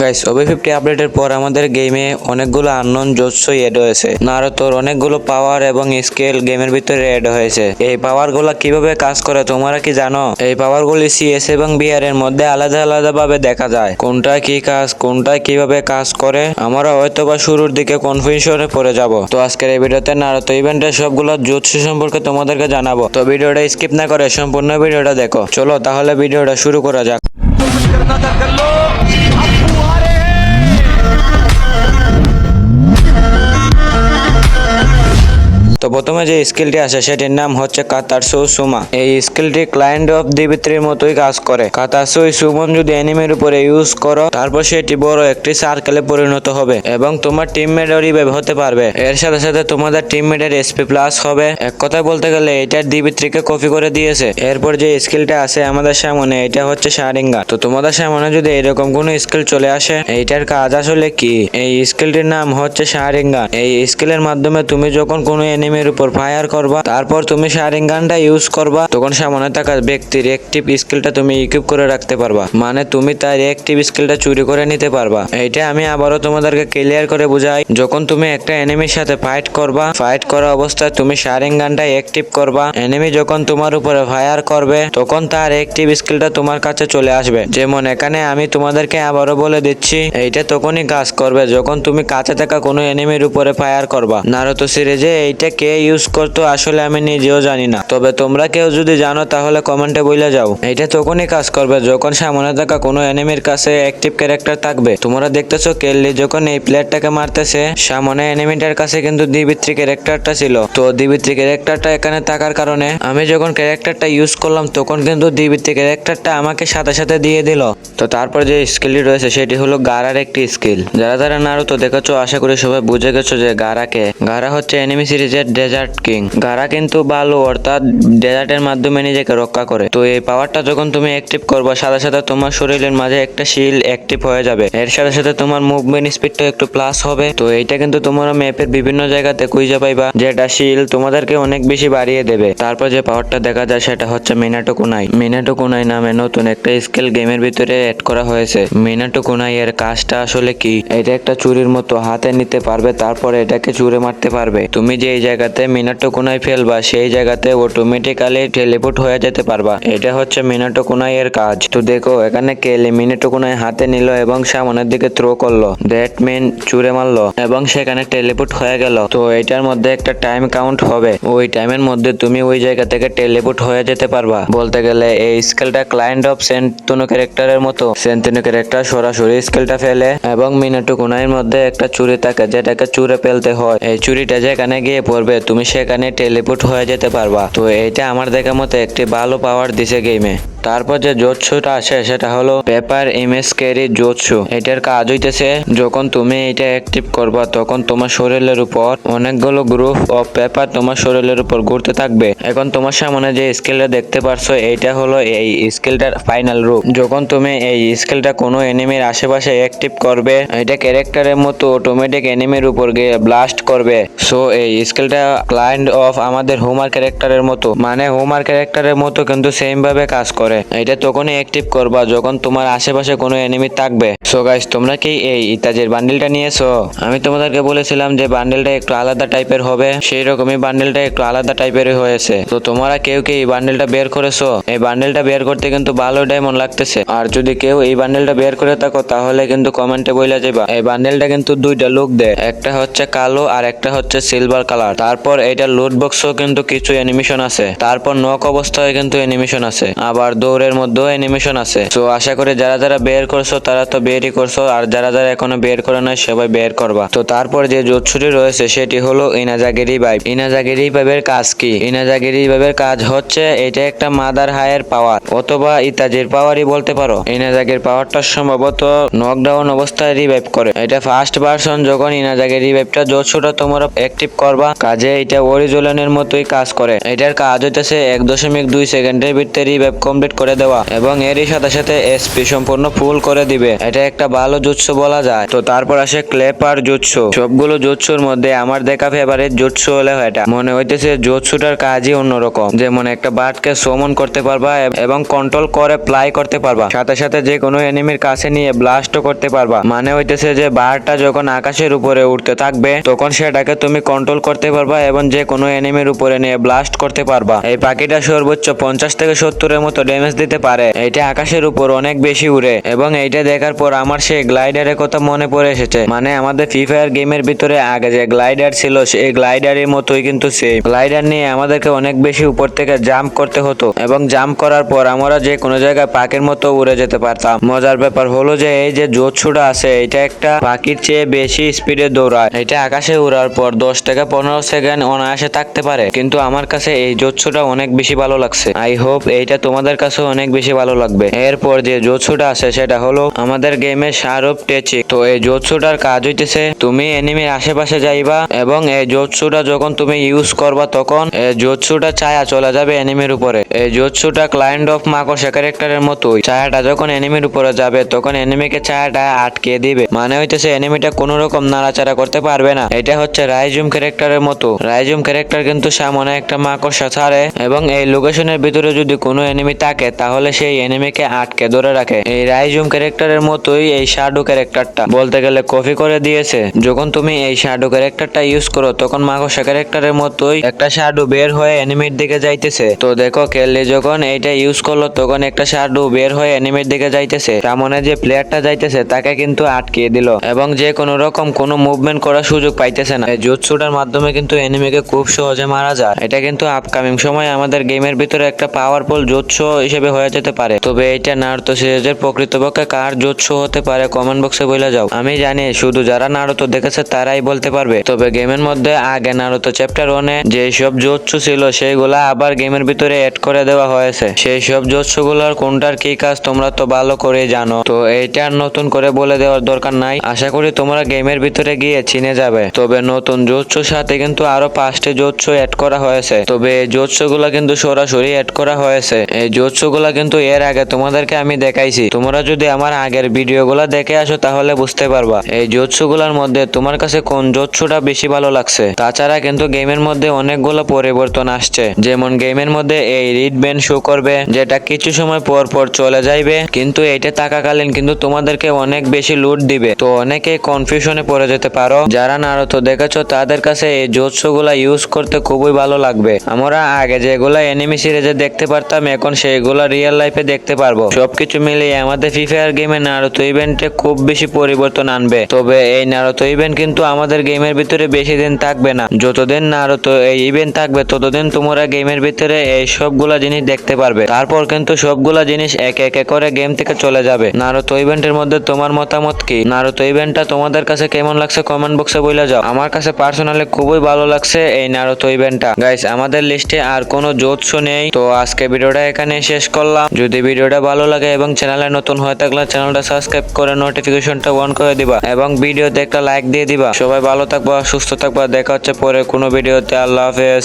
Guys Obi fifty আপডেটের পর আমাদের গেমে অনেকগুলো আননোন জোৎসই এড হয়েছে। নারুতোর অনেকগুলো পাওয়ার এবং স্কেল গেমের ভিতরে এড হয়েছে। এই পাওয়ারগুলা কীভাবে কাজ করে তোমরা কি জানো? এই পাওয়ার গুলি সিএস এবং বিআর এর মধ্যে আলাদা আলাদা ভাবে দেখা যায়। কোনটা কি কাজ, কোনটা কীভাবে কাজ করে, আমরা হয়তো বা শুরুর দিকে কনফিউশনে পড়ে যাব। তো আজকের এই ভিডিওতে নারুতো ইভেন্টের সবগুলো জোৎসু সম্পর্কে তোমাদেরকে জানাব। তো ভিডিওটা স্কিপ না করে সম্পূর্ণ ভিডিওটা দেখো। চলো তাহলে ভিডিওটা শুরু করা যাক। তো প্রথমে যে স্কিলটি আছে সেটির নাম হচ্ছে কাতারসু সুমা। এই স্কিলটি ক্লায়েন্ট অফ দিবিত্রির মতোই কাজ করে। কাতারসু সুমন যদি এনিমির উপরে ইউজ করো, তারপর সেটি বড় একটি সার্কেলে পরিণত হবে এবং তোমার টিমমেটও রিভাইভ হতে পারবে। এর সাথে সাথে তোমাদের টিমমেটের এসপি প্লাস হবে। এক কথায় বলতে গেলে এটার দিবিত্রিকে কপি করে দিয়েছে। এরপর যে স্কিলটা আছে আমাদের সামনে, এটা হচ্ছে শারিঙ্গা তো তোমাদের সামনে যদি এরকম কোনো স্কিল চলে আসে, এইটার কাজ আসলে কি? এই স্কিলটির নাম হচ্ছে শারিঙ্গা এই স্কিলের মাধ্যমে তুমি যখন কোনো এনিমির উপর ফায়ার করবা, তারপর তুমি শারিঙ্গানটা ইউজ করবা, তখন সামনে থাকা ব্যক্তির অ্যাক্টিভ স্কিলটা তুমি ইকুইপ করে রাখতে পারবা। মানে তুমি তার অ্যাক্টিভ স্কিলটা চুরি করে নিতে পারবা। এইটা আমি আবারও তোমাদেরকে ক্লিয়ার করে বুঝাই, যখন তুমি একটা এনিমির সাথে ফাইট করবা ফাইট করা অবস্থায় তুমি শারিঙ্গানটা অ্যাক্টিভ করবা। এনিমি যখন তোমার উপরে ফায়ার করবে, তখন তার অ্যাক্টিভ স্কিলটা তোমার কাছে চলে আসবে। যেমন এখানে আমি তোমাদেরকে আবারও বলে দিচ্ছি, এইটা তখনই কাজ করবে যখন তুমি কাছে থাকা কোনো এনিমির উপরে ফায়ার করবা। নারুতো সিরিজে এইটা কে ইউজ করতো আসলে আমি নিজেও জানি না। তবে তোমরা কেউ যদি জানো, তাহলে কমেন্টে বলে যাও। এটা তখনই কাজ করবে যখন সামনে থাকা কোনো এনিমির কাছে অ্যাক্টিভ ক্যারেক্টার থাকবে। তোমরা দেখতেছো, কেল্লি যখন এই প্লেয়ারটাকে মারতেছে, সামনে এনিমিটার কাছে কিন্তু দিবিত্রি ক্যারেক্টারটা ছিল। তো দিবিত্রি ক্যারেক্টারটা এখানে থাকার কারণে আমি যখন ক্যারেক্টারটা ইউজ করলাম, তখন কিন্তু দিবিত্রি ক্যারেক্টারটা আমাকে সাথে সাথে দিয়ে দিল। তো তারপর যে স্কিলটি রয়েছে, সেটি হলো গারার একটি স্কিল। যারা যারা নারুতো দেখেছ, আশা করি সবাই বুঝে গেছো যে গারাকে। গারা হচ্ছে এনিমি সিরিজের ডেজার্ট কিং গারা কিন্তু বালু, অর্থাৎ ডেজার্টের মাধ্যমে নিজেকে রক্ষা করে। তো এই পাওয়ারটা যখন তুমি অ্যাক্টিভ করবা, সাথে সাথে তোমার শরীরের মাঝে একটা শিল অ্যাক্টিভ হয়ে যাবে। এর সাথে সাথে তোমার মুভমেন্ট স্পিডটা একটু প্লাস হবে। তো এইটা কিন্তু তোমরা ম্যাপের বিভিন্ন জায়গাতে খুঁজে পাইবা, যেটা শিল তোমাদেরকে অনেক বেশি বাড়িয়ে দেবে। তারপর যে পাওয়ারটা দেখা যায়, সেটা হচ্ছে মিনাটো কুনাই মিনাটো কুনাই নামে নতুন একটা স্কেল গেমের ভিতরে অ্যাড করা হয়েছে। মিনাটো কুনাই এর কাজটা আসলে কি? এটা একটা চুরির মতো হাতে নিতে পারবে, তারপর এটাকে চুরে মারতে পারবে। তুমি যে এই জায়গাতে মিনাটো কুনাই ফেলবা, সেই জায়গাতে অটোমেটিক্যালি টেলিপোর্ট হয়ে যেতে পারবা। এটা হচ্ছে মিনাটো কুনাই এর কাজ। তো দেখো, এখানে কেলে মিনাটো কুনাই হাতে নিল এবং সামনের দিকে থ্রো করল। দ্যাট মিন চুরে মারলো এবং সেখানে টেলিপোর্ট হয়ে গেল। তো এটার মধ্যে একটা টাইম কাউন্ট হবে। ওই টাইমের মধ্যে তুমি ওই জায়গা থেকে টেলিপোর্ট হয়ে যেতে পারবা। বলতে গেলে এই স্কেলটা ক্লায়েন্ট অফ সেন্টুনো ক্যারেক্টারের মতো। সেন্টুনো ক্যারেক্টার সরাসরি স্কেলটা ফেলে এবং মিনাটো কুনাইয়ের মধ্যে একটা চুরি থাকে, যেটাকে চুরে ফেলতে হয়। এই চুরিটা যেখানে গিয়ে পড়বে তুমি সেখানে টেলিপোর্ট হয়ে যেতে পারবা। তো এটা আমার দেখা মতো একটি ভালো পাওয়ার দিছে গেমে তারপর যে জোৎসুটা আছে সেটা হলো পেপার ইমেজ ক্যারি জোৎসু। এটার কাজ হইতেছে, যখন তুমি এটা অ্যাক্টিভ করবা, তখন তোমার শরীরের উপর অনেকগুলো গ্রুপ অফ পেপার তোমার শরীরের উপর ঘুরতে থাকবে। এখন তোমার সামনে যে স্কেলটা দেখতে পারছ, এইটা হলো এই স্কেলটার ফাইনাল রূপ যখন তুমি এই স্কেলটা কোনো এনিমির আশেপাশে অ্যাক্টিভ করবে, এটা ক্যারেক্টারের মতো অটোমেটিক এনিমির উপর গিয়ে ব্লাস্ট করবে। সো এই স্কেলটা ক্লায়েন্ট অফ আমাদের হোমার ক্যারেক্টারের মতো। মানে হোমার ক্যারেক্টারের মতো কিন্তু সেম ভাবে কাজ করে। এটা তখনই অ্যাক্টিভ করবা যখন তোমার আশেপাশে কোনো এনিমি থাকবে। সো গাইস তোমরা কি এই ইতাজের বান্ডেলটা নিয়েছো? আমি তোমাদেরকে বলেছিলাম যে বান্ডেলটা একটু আলাদা টাইপের হবে। সেই রকমই বান্ডেলটা একটু আলাদা টাইপের হয়েছে। তো তোমরা কেউ কি এই বান্ডেলটা বের করেছ? এই বান্ডেলটা বের করতে কিন্তু ভালো ডায়মন্ড লাগতেছে। আর যদি কেউ এই বান্ডেলটা বের করে থাকো, তাহলে কিন্তু কমেন্টে বইলা যাবা এই বান্ডেলটা কিন্তু দুইটা লুক দেয়। একটা হচ্ছে কালো আর একটা হচ্ছে সিলভার কালার তারপর এইটা লুট বক্সও কিন্তু কিছু অ্যানিমেশন আছে। তারপর নক অবস্থায় কিন্তু অ্যানিমেশন আছে। আবার দৌড়ের মধ্যেও অ্যানিমেশন আছে। তো আশা করি যারা যারা বের করছ, তারা তো বেরই করছ, আর যারা যারা এখনও বের করে নাই, সবাই বের করবা। তো তারপর যে জোৎসুটি রয়েছে, সেটি হলো ইনাজাগিরি বাইব ইনাজাগিরি বাইবের কাজ কি? ইনাজাগিরি বাইবের কাজ হচ্ছে, এটা একটা মাদার হায়ের পাওয়ার অথবা ইতাজির পাওয়ারই বলতে পারো। ইনাজাগির পাওয়ারটা সম্ভবত নকডাউন অবস্থায় রিভাইভ করে। এটা ফার্স্ট ভার্সন যখন ইনাজাগির রিভাইভটা জোৎসুটা তোমরা অ্যাক্টিভ করবা, কাজে এটা অরিজোলানের মতোই কাজ করে। এটার কাজ হইতেছে এক দশমিক দুই সেকেন্ডের ভিতরে রিভাইভ কমপ্লিট কমপ্লিট করে দেওয়া এবং এরই সাথে সাথে এসপি সম্পূর্ণ ফুল করে দিবে। এটা একটা ভালো জুৎসু বলা যায়। তো তারপর আসে ক্লেপার জুৎসু সবগুলো জুৎসুর মধ্যে আমার দেখা ফেভারিট জুৎসু হলে এটা। মনে হইতেছে জুৎসুটার কাজই অন্যরকম। যেমন একটা বাটকে সমন করতে পারবা এবং কন্ট্রোল করে প্লাই করতে পারবা। সাথে সাথে যে কোনো এনিমির কাছে নিয়ে ব্লাস্টও করতে পারবা। মানে হইতেছে যে বারটা যখন আকাশের উপরে উঠতে থাকবে, তখন সেটাকে তুমি কন্ট্রোল করতে পারবা এবং যে কোনো এনিমির উপরে নিয়ে ব্লাস্ট করতে পারবা। এই পাখিটা সর্বোচ্চ পঞ্চাশ থেকে সত্তরের মতো ড্যামেজ দিতে পারে। এটা আকাশের উপর অনেক বেশি উড়ে এবং এইটা দেখার পর আমার সেই গ্লাইডারের কথা মনে পড়ে এসেছে। মানে আমাদের ফ্রি ফায়ার গেমের ভিতরে আগে যে গ্লাইডার ছিল, সেই গ্লাইডারের মতোই কিন্তু সেই গ্লাইডার নিয়ে আমাদেরকে অনেক বেশি উপর থেকে জাম্প করতে হতো এবং জাম্প করার পর আমরা যে কোনো জায়গায় পাখির মতো উড়ে যেতে পারতাম। মজার ব্যাপার হলো যে এই যে জোৎসুটা আছে, এটা একটা পাখির চেয়ে বেশি স্পিডে দৌড়ায়। এটা আকাশে উড়ার পর দশ থেকে পনেরো সেকেন্ড অনায়াসে থাকতে পারে। কিন্তু আমার কাছে এই জোৎসুটা অনেক বেশি ভালো লাগছে। আই হোপ এইটা তোমাদের কাছে অনেক বেশি ভালো লাগবে। এরপর যে জোৎসুটা আছে সেটা হলো আমাদের গেমের শাহরুখ টেচিক তো এই জোৎসুটার কাজ হইতেছে, তুমি এনিমির আশেপাশে যাইবা এবং এই জোৎসুটা যখন তুমি ইউজ করবা তখন এই জোৎসুটা ছায়া চলে যাবে এনিমির উপরে। এই জোৎসুটা ক্লায়েন্ট অফ মাকড়সা ক্যারেক্টারের মতোই। ছায়াটা যখন এনিমির উপরে যাবে, তখন এনিমিকে ছায়াটা আটকে দিবে। মানে হইতেছে এনিমিটা কোনো রকম নাড়াচাড়া করতে পারবে না। এটা হচ্ছে রাইজুম ক্যারেক্টারের মতো। রাইজুম ক্যারেক্টার কিন্তু সামনে একটা মাকড়সা ছাড়ে এবং এই লোকেশনের ভিতরে যদি কোনো এনিমি থাকে তাহলে সেই এনিমিকে আটকে ধরে রাখে। এই রাইজুম ক্যারেক্টারের মতোই এই শাডো ক্যারেক্টারটা। বলতে গেলে কপি করে দিয়েছে। যখন তুমি এই শাডো ক্যারেক্টারটা ইউজ করো, তখন মাকড়সা ক্যারেক্টারের মতোই একটা শাডো বের হয়ে এনিমির দিকে যাইতেছে। তো দেখো কেললি যখন এইটা ইউজ করল, তখন একটা শাডো বের হয়ে এনিমির দিকে যাইতেছে। সামনে যে প্লেয়ারটা যাইতেছে, তাকে কিন্তু আটকিয়ে দিল। এবং যে কোনো রকম কোনো মুভমেন্ট করার সুযোগ পাইতেছে না। এই জুৎসুটার মাধ্যমে কিন্তু এনিমিকে খুব সহজে মারা যায়। এটা কিন্তু আপকামিং সময় আমাদের গেমের ভিতরে একটা পাওয়ারফুল জোৎস হিসেবে হয়ে যেতে পারে। তবে এটা নারুতো সিরিজের প্রকৃতপক্ষে কার জোৎস হতে পারে কমেন্ট বক্সে বলে যাও। আমি জানি, শুধু যারা নারুতো দেখেছে তারাই বলতে পারবে। তবে গেমের মধ্যে আগে নারুতো চ্যাপ্টার ওয়ানে যে সব জোৎস ছিল, সেইগুলা আবার গেমের ভিতরে এড করে দেওয়া হয়েছে। সেই সব জোৎসগুলোর কোনটার কি কাজ তোমরা তো ভালো করে জানো। তো আর নতুন করে বলে দেওয়ার দরকার নাই। আশা করি তোমরা গেমের ভিতরে গিয়ে চিনে যাবে। তবে নতুন জোৎসর সাথে কিন্তু আরও পাঁচটি জোৎস এড করা হয়েছে। তবে এই জোৎসগুলো কিন্তু সরাসরি এড করা হয়েছে। এই জোৎসগুলো কিন্তু এর আগে তোমাদেরকে আমি দেখাইছি। তোমরা যদি আমার আগের ভিডিওগুলো দেখে আসো, তাহলে বুঝতে পারবা এই জোৎসগুলোর মধ্যে তোমার কাছে কোন জোৎসটা বেশি ভালো লাগছে। তাছাড়া কিন্তু গেমের মধ্যে অনেকগুলো পরিবর্তন আসছে। যেমন গেমের মধ্যে এই রিড ব্যান্ড শো করবে, যেটা কিছু সময় পর পর চলে যাইবে, কিন্তু এইটা থাকাকালীন কিন্তু তোমাদেরকে অনেক বেশি লুট দিবে। তো অনেকে কনফিউশনে পড়ে যেতে পারো। যারা নারতো দেখেছ, তাদের কাছে এই জোৎসগুলা ইউজ করতে খুবই ভালো লাগবে। আমরা আগে যেগুলা এনিমি সিরিজে দেখতে পারতাম, এখন সেইগুলা রিয়েল লাইফে দেখতে পারব। সবকিছু মিলিয়ে আমাদের ফ্রি ফায়ার গেমে নারুতো ইভেন্টে খুব বেশি পরিবর্তন আনবে। তবে এই নারুতো ইভেন্ট কিন্তু আমাদের গেমের ভিতরে বেশি দিন থাকবে না। যতদিন নারুতো এই ইভেন্ট থাকবে, ততদিন তোমরা গেমের ভিতরে এই সবগুলা জিনিস দেখতে পারবে। তারপর কিন্তু সবগুলা জিনিস একে একে করে গেম থেকে চলে যাবে। নারুতো ইভেন্টের মধ্যে তোমার মতামত কি? নারুতো ইভেন্টটা তোমাদের কাছে কেমন লাগছে কমেন্ট বক্সে বলে যাও। আমার কাছে পার্সোনালি খুবই ভালো লাগছে এই নারুতো ইভেন্টটা গাইস আমাদের লিস্টে আর কোনো জোৎস নেই। তো আজকে ভিডিওটা এখানে শেষ করলাম। যদি ভিডিওটা ভালো লাগে এবং চ্যানেলে নতুন হয়ে থাকলে চ্যানেলটা সাবস্ক্রাইব করে নোটিফিকেশনটা অন করে দিবা এবং ভিডিওতে একটা লাইক দিয়ে দিবা। সবাই ভালো থাকবা, সুস্থ থাকবা। দেখা হচ্ছে পরে কোনো ভিডিওতে। আল্লাহ হাফেজ।